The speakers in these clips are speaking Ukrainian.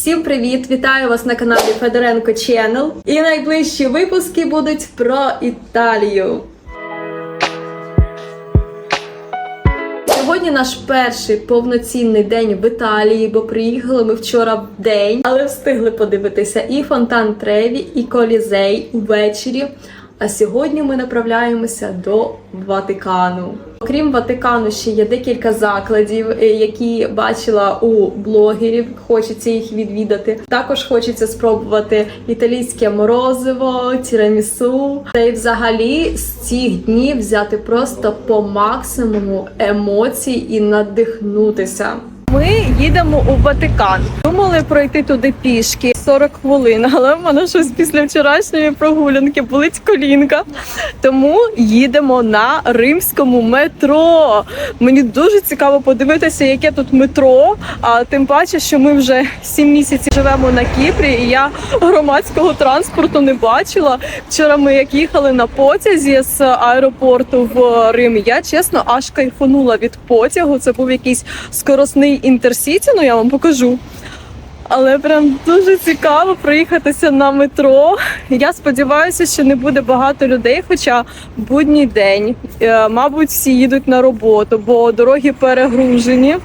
Всім привіт! Вітаю вас на каналі Федоренко Channel. І найближчі випуски будуть про Італію. Сьогодні наш перший повноцінний день в Італії, бо приїхали ми вчора в день, але встигли подивитися і фонтан Треві, і колізей увечері. А сьогодні ми направляємося до Ватикану. Окрім Ватикану, ще є декілька закладів, е, які бачила у блогерів. Хочеться їх відвідати. Також хочеться спробувати італійське морозиво, тірамісу. Та й взагалі з цих днів взяти просто по максимуму емоцій і надихнутися. Ми їдемо у Ватикан. Думали пройти туди пішки 40 хвилин, але в мене щось після вчорашньої прогулянки болить колінка. Тому їдемо на римському метро. Мені дуже цікаво подивитися, яке тут метро. А тим паче, що ми вже 7 місяців живемо на Кіпрі, і я громадського транспорту не бачила. Вчора ми як їхали на потязі з аеропорту в Рим. Я чесно аж кайфанула від потягу. Це був якийсь скоросний інтерсіті. Ну я вам покажу. Але прям дуже цікаво проїхатися на метро. Я сподіваюся, що не буде багато людей, хоча будній день. Е, Мабуть, всі їдуть на роботу, бо дороги перегружені.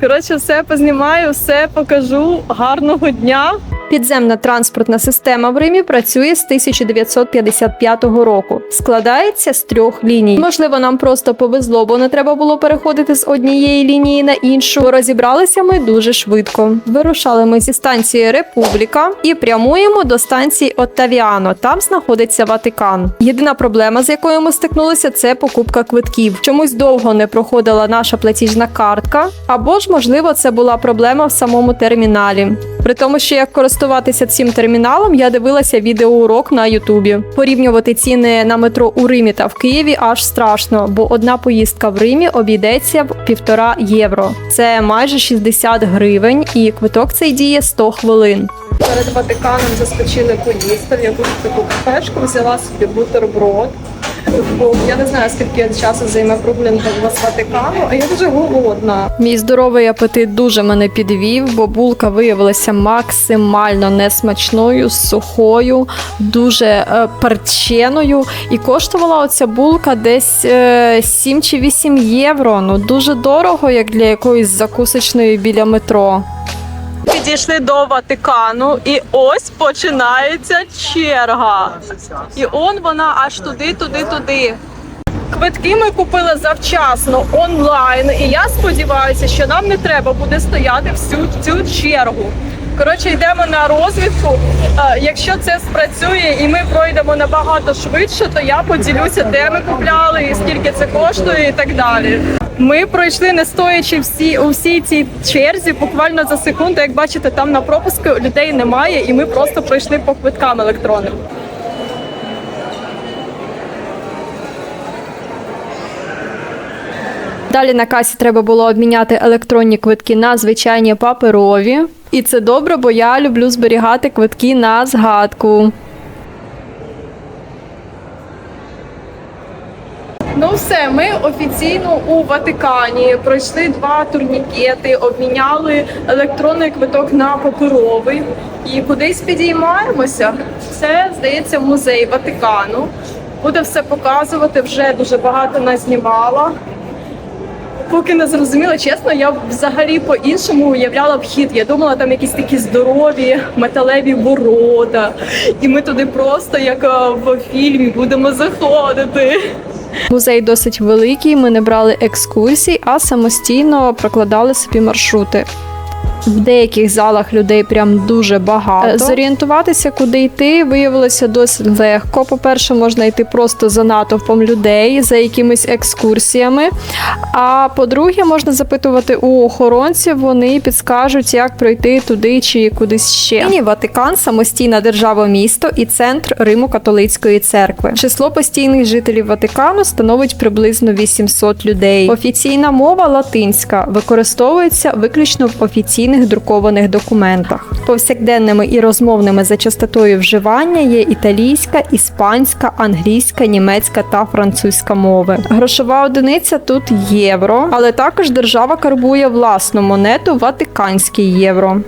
Коротше, все познімаю, все покажу. Гарного дня. Підземна транспортна система в Римі працює з 1955 року. Складається з трьох ліній. Можливо, нам просто повезло, бо не треба було переходити з однієї лінії на іншу. Розібралися ми дуже швидко. Вирушали ми зі станції Републіка і прямуємо до станції Оттавіано. Там знаходиться Ватикан. Єдина проблема, з якою ми стикнулися, це покупка квитків. Чомусь довго не проходила наша платіжна картка, або ж, можливо, це була проблема в самому терміналі. При тому, що як користуватися цим терміналом, я дивилася відеоурок на Ютубі. Порівнювати ціни на метро у Римі та в Києві аж страшно, бо одна поїздка в Римі обійдеться в півтора євро. Це майже 60 гривень, і квиток цей діє 100 хвилин. Перед Ватиканом заскочили поїсти в якусь таку кафешку, взяла собі бутерброд. Я не знаю, скільки часу займе прогулянка з Ватикану, а я дуже голодна. Мій здоровий апетит дуже мене підвів, бо булка виявилася максимально несмачною, сухою, дуже е, перченою. І коштувала оця булка десь е, 7 чи 8 євро. Ну дуже дорого, як для якоїсь закусочної біля метро. Підійшли до Ватикану, і ось починається черга. І он вона аж туди, туди, туди. Квитки ми купили завчасно онлайн, і я сподіваюся, що нам не треба буде стояти всю цю чергу. Коротше, йдемо на розвідку. Е, Якщо це спрацює і ми пройдемо набагато швидше, то я поділюся, де ми купляли, і скільки це коштує, і так далі. Ми пройшли не стоячи всі у всій цій черзі, буквально за секунду. Як бачите, там на пропуску людей немає, і ми просто пройшли по квиткам електронним. Далі на касі треба було обміняти електронні квитки на звичайні паперові. І це добре, бо я люблю зберігати квитки на згадку. Ну все, ми офіційно у Ватикані пройшли два турнікети, обміняли електронний квиток на паперовий і кудись підіймаємося. Це здається музей Ватикану. Буде все показувати. Вже дуже багато назнімала. Поки не зрозуміла, чесно, я взагалі по-іншому уявляла вхід. Я думала, там якісь такі здорові металеві ворота, і ми туди просто, як е, в фільмі, будемо заходити. Музей досить великий. Ми не брали екскурсій, а самостійно прокладали собі маршрути. В деяких залах людей прям дуже багато. Е, Зорієнтуватися, куди йти, виявилося досить легко. По-перше, можна йти просто за натовпом людей, за якимись екскурсіями. А по-друге, можна запитувати у охоронців, вони підскажуть, як пройти туди чи кудись ще. Нині Ватикан самостійна держава місто і центр Риму католицької церкви. Число постійних жителів Ватикану становить приблизно 800 людей. Офіційна мова латинська використовується виключно в офіційних друкованих документах. Повсякденними і розмовними за частотою вживання є італійська, іспанська, англійська, німецька та французька мови. Грошова одиниця тут євро, але також держава карбує власну монету Ватиканський євро.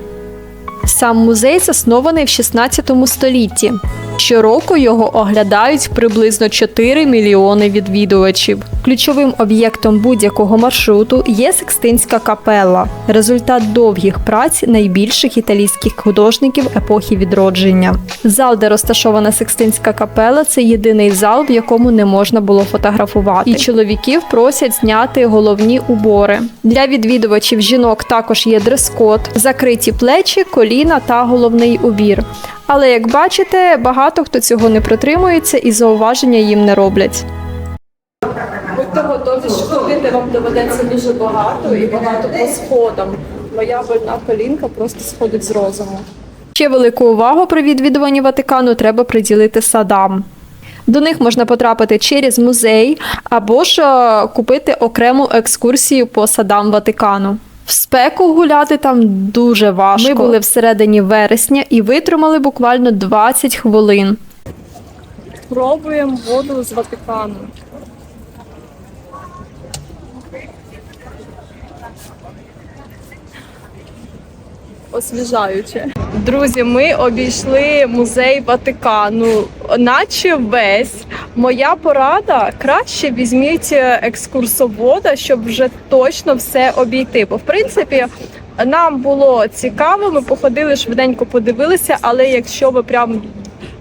Сам музей заснований в 16 столітті. Щороку його оглядають приблизно 4 мільйони відвідувачів. Ключовим об'єктом будь-якого маршруту є Секстинська капелла, результат довгих праць найбільших італійських художників епохи відродження. Зал, де розташована Секстинська капела, це єдиний зал, в якому не можна було фотографувати. І чоловіків просять зняти головні убори. Для відвідувачів жінок також є дрес-код, закриті плечі, коліна та головний убір. Але як бачите, багато хто цього не притримується і зауваження їм не роблять. Будьте готові, що ходити вам доведеться дуже багато і багато по сходам. Моя больна колінка просто сходить з розуму. Ще велику увагу при відвідуванні Ватикану треба приділити садам. До них можна потрапити через музей або ж е, купити окрему екскурсію по садам Ватикану. В спеку гуляти там дуже важко. Ми були всередині вересня і витримали буквально 20 хвилин. Пробуємо воду з Ватикану. Освіжаюче. Друзі, ми обійшли музей Ватикану, наче весь. Моя порада краще візьміть екскурсовода, щоб вже точно все обійти. Бо в принципі нам було цікаво, ми походили швиденько, подивилися, але якщо ви прям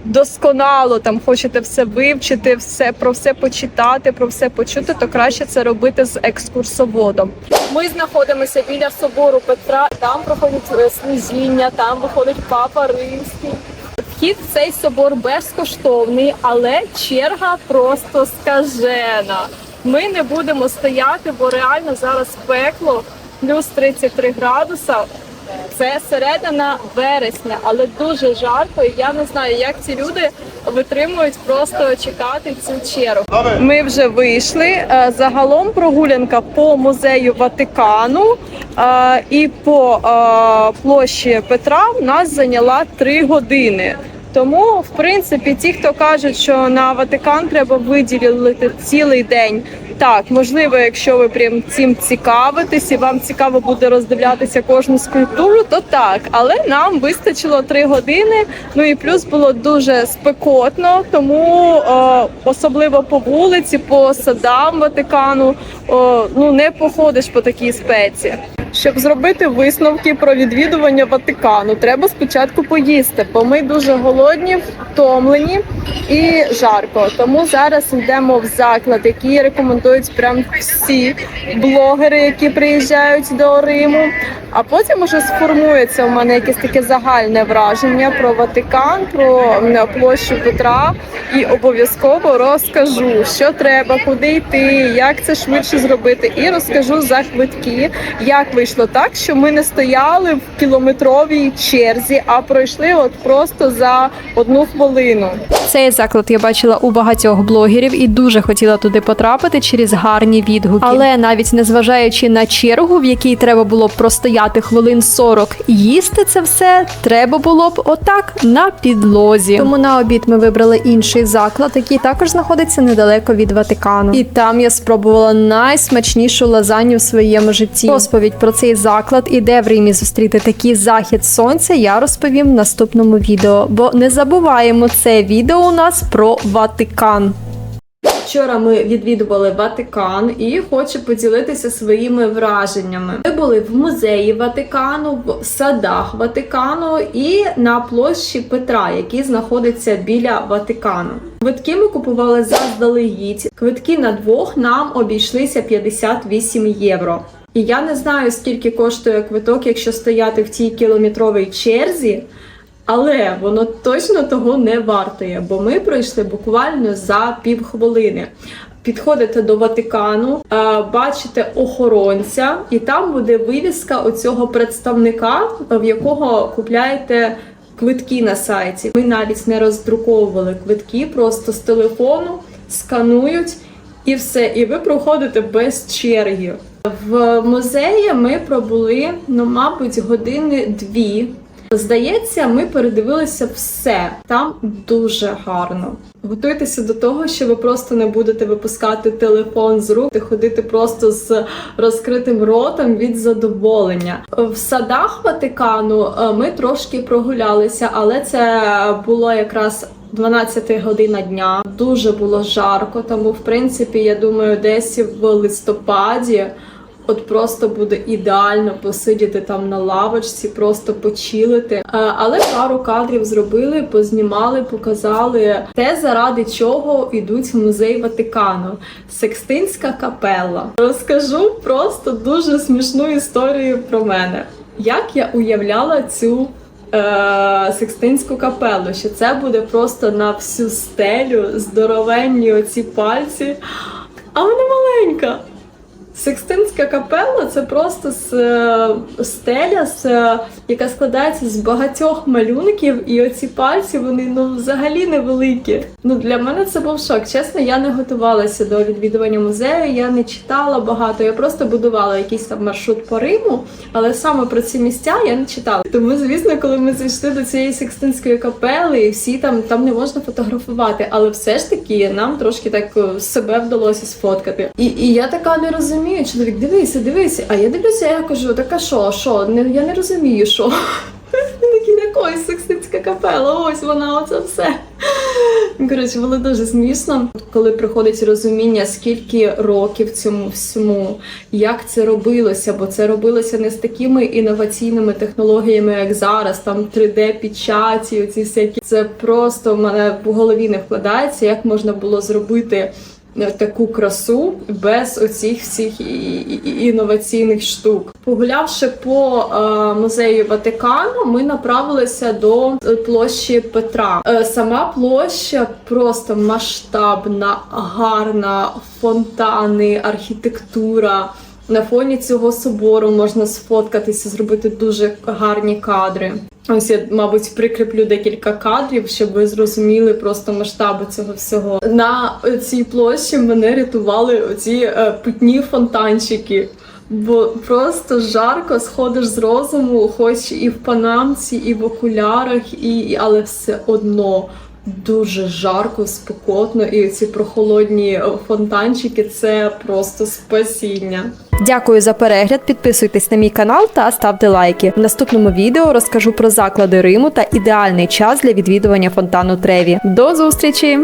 досконало там хочете все вивчити, все про все почитати, про все почути, то краще це робити з екскурсоводом. Ми знаходимося біля собору Петра. Там проходять е, служіння, там виходить папа римський. Вхід в цей собор безкоштовний, але черга просто скажена. Ми не будемо стояти, бо реально зараз пекло плюс 33 градуса. Це середина вересня, але дуже жарко. І я не знаю, як ці люди витримують просто чекати цю чергу. Ми вже вийшли. Е, Загалом прогулянка по музею Ватикану е, і по е, площі Петра в нас зайняла 3 години. Тому, в принципі, ті, хто кажуть, що на Ватикан треба виділити цілий день. Так, можливо, якщо ви прям цим цікавитесь і вам цікаво буде роздивлятися кожну скульптуру, то так. Але нам вистачило три години. Ну і плюс було дуже спекотно, тому о, особливо по вулиці, по садам Ватикану, о, ну не походиш по такій спеці. Щоб зробити висновки про відвідування Ватикану, треба спочатку поїсти, бо ми дуже голодні, втомлені і жарко. Тому зараз йдемо в заклад, який рекомендують прям всі блогери, які приїжджають до Риму. А потім уже сформується у мене якесь таке загальне враження про Ватикан, про площу Петра, і обов'язково розкажу, що треба, куди йти, як це швидше зробити, і розкажу за квитки, як вийшло так, що ми не стояли в кілометровій черзі, а пройшли от просто за одну хвилину. Цей заклад я бачила у багатьох блогерів і дуже хотіла туди потрапити через гарні відгуки. Але навіть незважаючи на чергу, в якій треба було б простояти хвилин 40 і їсти це все, треба було б отак на підлозі. Тому на обід ми вибрали інший заклад, який також знаходиться недалеко від Ватикану. І там я спробувала найсмачнішу лазанью в своєму житті. Розповідь про цей заклад і де в Римі зустріти такий захід сонця. Я розповім в наступному відео. Бо не забуваємо це відео у нас про Ватикан. Вчора ми відвідували Ватикан і хочу поділитися своїми враженнями. Ми були в музеї Ватикану, в садах Ватикану і на площі Петра, який знаходиться біля Ватикану. Квитки ми купували заздалегідь. Квитки на двох нам обійшлися 58 євро. І я не знаю, скільки коштує квиток, якщо стояти в тій кілометровій черзі. Але воно точно того не вартує, бо ми пройшли буквально за півхвилини. Підходите до Ватикану, е, бачите охоронця, і там буде вивіска оцього представника, в якого купляєте квитки на сайті. Ми навіть не роздруковували квитки, просто з телефону сканують і все. І ви проходите без черги. В музеї ми пробули, ну, мабуть, години дві. Здається, ми передивилися все. Там дуже гарно. Готуйтеся до того, що ви просто не будете випускати телефон з рук і ходити просто з розкритим ротом від задоволення. В садах Ватикану е, ми трошки прогулялися, але це було якраз 12 година дня. Дуже було жарко, тому в принципі, я думаю, десь в листопаді. От просто буде ідеально посидіти там на лавочці, просто почилити. Е, Але пару кадрів зробили, познімали, показали те, заради чого йдуть в музей Ватикану. Секстинська капелла. Розкажу просто дуже смішну історію про мене. Як я уявляла цю е, Секстинську капелу, що це буде просто на всю стелю, здоровенні оці пальці, а вона маленька. Секстинська капела це просто з, е, стеля, з, е, яка складається з багатьох малюнків, і оці пальці вони ну взагалі невеликі. Ну для мене це був шок. Чесно, я не готувалася до відвідування музею, я не читала багато. Я просто будувала якийсь там маршрут по Риму, але саме про ці місця я не читала. Тому, звісно, коли ми зайшли до цієї секстинської капели, і всі там там не можна фотографувати, але все ж таки нам трошки так е, себе вдалося сфоткати. І, і я така не розумію. Чоловік, дивися, дивися. А я дивлюся, я кажу, така що, що? Не, я не розумію, що. Він такий якось секстинська капела, ось вона, оце все. Коротше, було дуже смішно, коли приходить розуміння, скільки років цьому всьому, як це робилося, бо це робилося не з такими інноваційними технологіями, як зараз, там 3D-печаті, оці всякі. Це просто в мене в голові не вкладається, як можна було зробити таку красу без оцих всіх інноваційних штук. Погулявши по е, музею Ватикану, ми направилися до е, площі Петра. Е, сама площа просто масштабна, гарна, фонтани, архітектура. На фоні цього собору можна сфоткатися, зробити дуже гарні кадри. Ось я, мабуть, прикріплю декілька кадрів, щоб ви зрозуміли просто масштаби цього всього. На цій площі мене рятували оці е, питні фонтанчики. Бо просто жарко сходиш з розуму, хоч і в панамці, і в окулярах, і- але все одно дуже жарко, спекотно, і ці прохолодні е, фонтанчики це просто спасіння. Дякую за перегляд. Підписуйтесь на мій канал та ставте лайки. В наступному відео розкажу про заклади Риму та ідеальний час для відвідування фонтану Треві. До зустрічі!